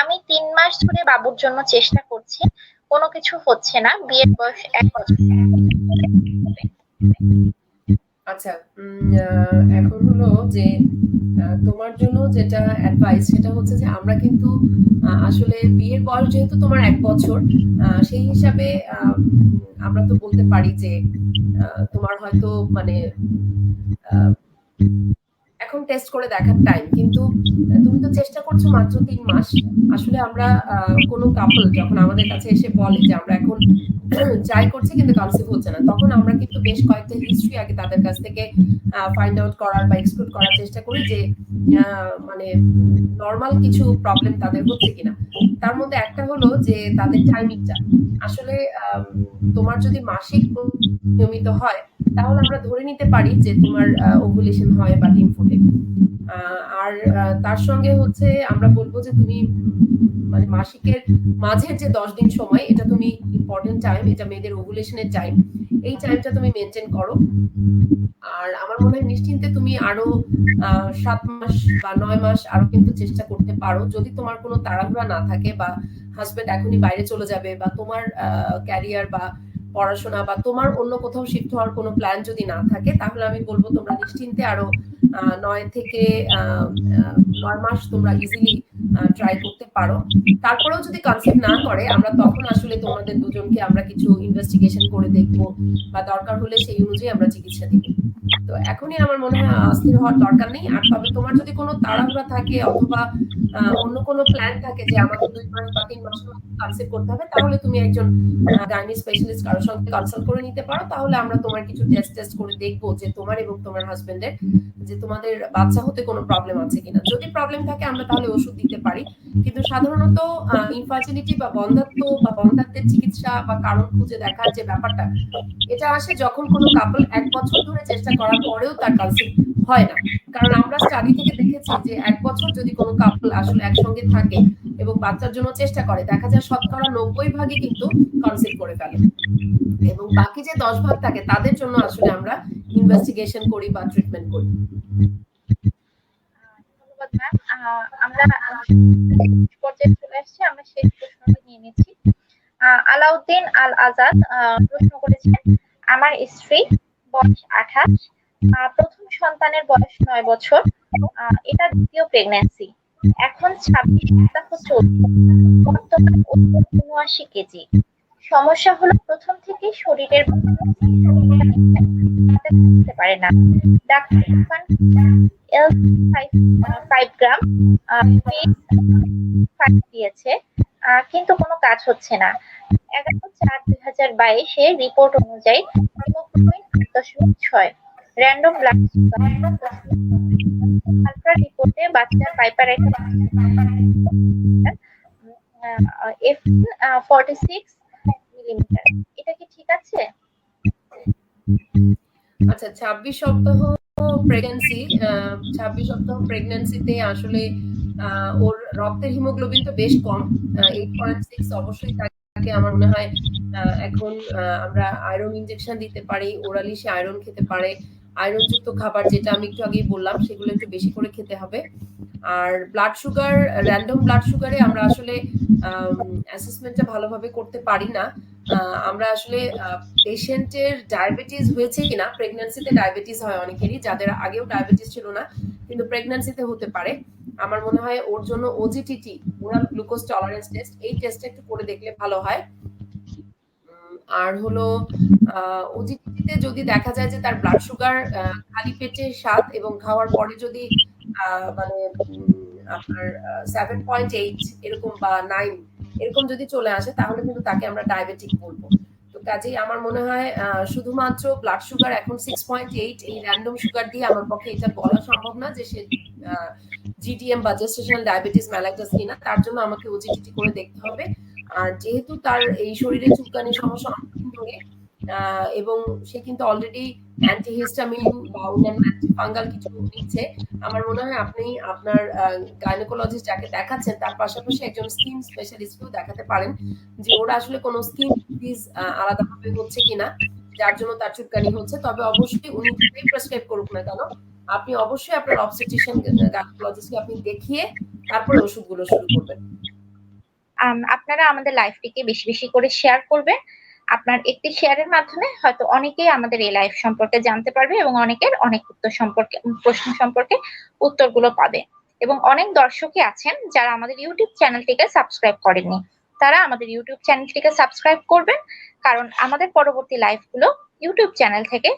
আমি তিন মাস ধরে বাবুর জন্য চেষ্টা করছি, কোনো কিছু হচ্ছে না, বিয়ের বয়স এক বছর। আচ্ছা এখন হলো যে তোমার জন্য যেটা অ্যাডভাইস সেটা হচ্ছে যে আমরা কিন্তু আসলে বিয়ের বয়স যেহেতু তোমার এক বছর সেই হিসাবে আমরা তো বলতে পারি যে তোমার হয়তো মানে এখন টেস্ট করে দেখার টাইম কিন্তু তুমি তো চেষ্টা করছ মাত্র তিন মাস। আসলে আমরা কোনো কাপল যখন আমাদের কাছে এসে বলে যে আমরা এখন ট্রাই করছি কিন্তু কনসিভ হচ্ছে না, তখন আমরা কিন্তু বেশ কয়েকটা হিস্ট্রি আগে তাদের কাছ থেকে ফাইন্ড আউট করার বা এক্সক্লুড করার চেষ্টা করি যে মানে নর্মাল কিছু প্রবলেম তাদের হচ্ছে কিনা। তার মধ্যে একটা হলো যে তাদের টাইমিংটা আসলে তোমার যদি মাসিক নিয়মিত হয় তাহলে আমরা ধরে নিতে পারি যে তোমার ওভুলেশন হয় বা ডিম ফোটে আর তার সঙ্গে হচ্ছে আমরা বলব যে তুমি মানে মাসিকের মাঝের যে দশ দিন সময়, এটা তুমি ইম্পর্টেন্ট টাইম এটা মেয়েদের ওভুলেশনের টাইম এই টাইমটা তুমি মেনটেন করো। আর আমার মনে হয় নিশ্চিন্তে তুমি আরও সাত মাস বা নয় মাস আরও কিন্তু চেষ্টা করতে পারো। যদি তোমার কোনো তাড়াহুড়া না থাকে বা হাজবেন্ড এখনই বাইরে চলে যাবে বা তোমার ক্যারিয়ার বা পড়াশোনা বা তোমার অন্য কোথাও শিফট হওয়ার কোনো প্ল্যান যদি না থাকে, তাহলে আমি বলব তোমরা নিশ্চিন্তে আরও নয় থেকে নয় মাস তোমরা ইজিলি ট্রাই করতে পারো। তারপরেও যদি কনসেপ্ট না করে, আমরা তখন আসলে তোমাদের দুজনকে আমরা কিছু ইনভেস্টিগেশন করে দেখব বা দরকার হলে সেই অনুযায়ী আমরা চিকিৎসা দিব। তো এখনই আমার মনে হয় অস্থির হওয়ার দরকার নেই। আর তবে তোমার যদি কোনো তাড়াহুড়া থাকে অথবা অন্য কোনো প্ল্যান থাকে যে আমাকে দুই মাস বা তিন মধ্যে কনসেপ্ট করতে হবে তাহলে তুমি একজন গাইনি স্পেশালিস্ট কারোর সঙ্গে কনসাল্ট করে নিতে পারো। তাহলে আমরা তোমার কিছু টেস্ট টেস্ট করে দেখব যে তোমার এবং তোমার হাজবেন্ডের যে তোমাদের বাচ্চা হতে কোনো প্রবলেম আছে কিনা। যদি প্রবলেম থাকে আমরা তাহলে ওষুধ দিতে পারি। কিন্তু সাধারণত ইনফার্টিলিটি বা বন্ধাত্ব বা বন্ধাত্বের চিকিৎসা বা কারণ খুঁজে দেখার যে ব্যাপারটা এটা আসে যখন কোনো কাপল এক বছর ধরে চেষ্টা করার পরেও তার কনসেপ্ট হয় না। কারণ আমরা স্টাডি থেকে দেখেছি যে এক বছর যদি কোনো কাপল আসলে একসঙ্গে থাকে এবং বাচ্চার জন্য চেষ্টা করে, দেখা যায় শতকরা নব্বই ভাগই কিন্তু কনসেপ্ট করে ফেলে। এবং বাকি যে দশ ভাগ থাকে, তাদের জন্য আসলে আমরা ইনভেস্টিগেশন করি বা ট্রিটমেন্ট করি। আলাউদ্দিন আল আজাদ প্রশ্ন করেছেন, আমার স্ত্রী বয়স আঠাশ প্রথম সন্তানের বয়স নয় বছর। এটা দ্বিতীয় প্রেগন্যান্সি এখন ছাব্বিশ সপ্তাহ চলছে বর্তমান উনআশি কেজি। সমস্যা হলো প্রথম থেকে শরীরের করতে পারে না। Doctor L five gram five দিয়েছে। কিন্তু কোনো কাজ হচ্ছে না। এগারো চার দুই হাজার বাইশে রিপোর্ট অনুযায়ী দশমিক ছয়। র্যান্ডম ব্লাড আলট্রা রিপোর্টে বাচ্চার পাইপার এফ ফর্টি সিক্স মিলিমিটার এটা কি ঠিক আছে আচ্ছা ছাব্বিশ সপ্তাহ প্রেগন্যান্সি ছাব্বিশ সপ্তাহ প্রেগন্যান্সিতে আসলে আহ, ওর রক্তের হিমোগ্লোবিন তো বেশ কম এইট পয়েন্ট সিক্স অবশ্যই তাকে আমার মনে হয় আহ, এখন আহ, আমরা আয়রন ইনজেকশন দিতে পারি ওরালি সে আয়রন খেতে পারে আয়রন যুক্ত খাবার যেটা আমি একটু আগেই বললাম, সেগুলো একটু বেশি করে খেতে হবে। আর ব্লাড সুগার র্যান্ডম ব্লাড সুগারে আমরা আসলে অ্যাসেসমেন্টটা ভালোভাবে করতে পারি না। আমরা আসলে পেশেন্টের ডায়াবেটিস হয়েছে কিনা প্রেগন্যান্সিতে ডায়াবেটিস হয় অনেকেরই, যাদের আগেও ডায়াবেটিস ছিল না, কিন্তু প্রেগন্যান্সিতে হতে পারে। আমার মনে হয় ওর জন্য OGTT oral glucose tolerance test এই টেস্টটা একটু করে দেখলে ভালো হয়। আর হলো ওজিটিতে যদি দেখা যায় যে তার ব্লাড সুগার খালি পেটে সাত এবং খাওয়ার পরে যদি মানে আপনার সেভেন পয়েন্ট এইট এরকম বা নাইন এরকম যদি চলে আসে, তাহলে কিন্তু তাকে আমরা ডায়াবেটিক বলব। তো কাজেই আমার মনে হয় শুধুমাত্র ব্লাড সুগার এখন সিক্স পয়েন্ট এইট এই র্যান্ডম সুগার দিয়ে আমার পক্ষে এটা বলা সম্ভব না যে সে জিডিএম বা জেস্টেশনাল ডায়াবেটিস ম্যালাইটাস কিনা, তার জন্য আমাকে ওজিটিটি করে দেখতে হবে। আর যেহেতু তার এই শরীরে চুলকানি সমস্যা ধরে এবং সে কিন্তু অলরেডি অ্যান্টিহিস্টামিন বা অন্যান্য ফাঙ্গাল কিছু নিচ্ছে। আমার মনে হয় আপনি আপনার গাইনোকোলজিস্ট যাকে দেখাচ্ছেন, তার পাশাপাশি একজন স্কিন স্পেশালিস্টকেও দেখাতে পারেন যে ওরা আসলে কোনো স্কিন ডিজিজ আলাদাভাবে হচ্ছে কিনা, যার জন্য তার চুটকানি হচ্ছে। তবে অবশ্যই উনি প্রেসক্রাইব করুক না কেন, আপনি অবশ্যই আপনার অবস্টেটিশিয়ান গাইনোকোলজিস্টকে আপনি দেখিয়ে তারপরে ওষুধগুলো শুরু করবেন। আপনারা আমাদের লাইভটিকে বেশি বেশি করে শেয়ার করবেন। আপনার একটি শেয়ারের মাধ্যমে হয়তো অনেকেই আমাদের এই লাইভ সম্পর্কে জানতে পারবে এবং অনেকের অনেক উত্তর সম্পর্কে, প্রশ্ন সম্পর্কে উত্তরগুলো পাবে। এবং অনেক দর্শকই আছেন যারা আমাদের ইউটিউব চ্যানেলটিকে সাবস্ক্রাইব করেননি। তারা আমাদের ইউটিউব চ্যানেলটিকে সাবস্ক্রাইব করবেন, কারণ আমাদের পরবর্তী লাইভগুলো ইউটিউব চ্যানেল থেকে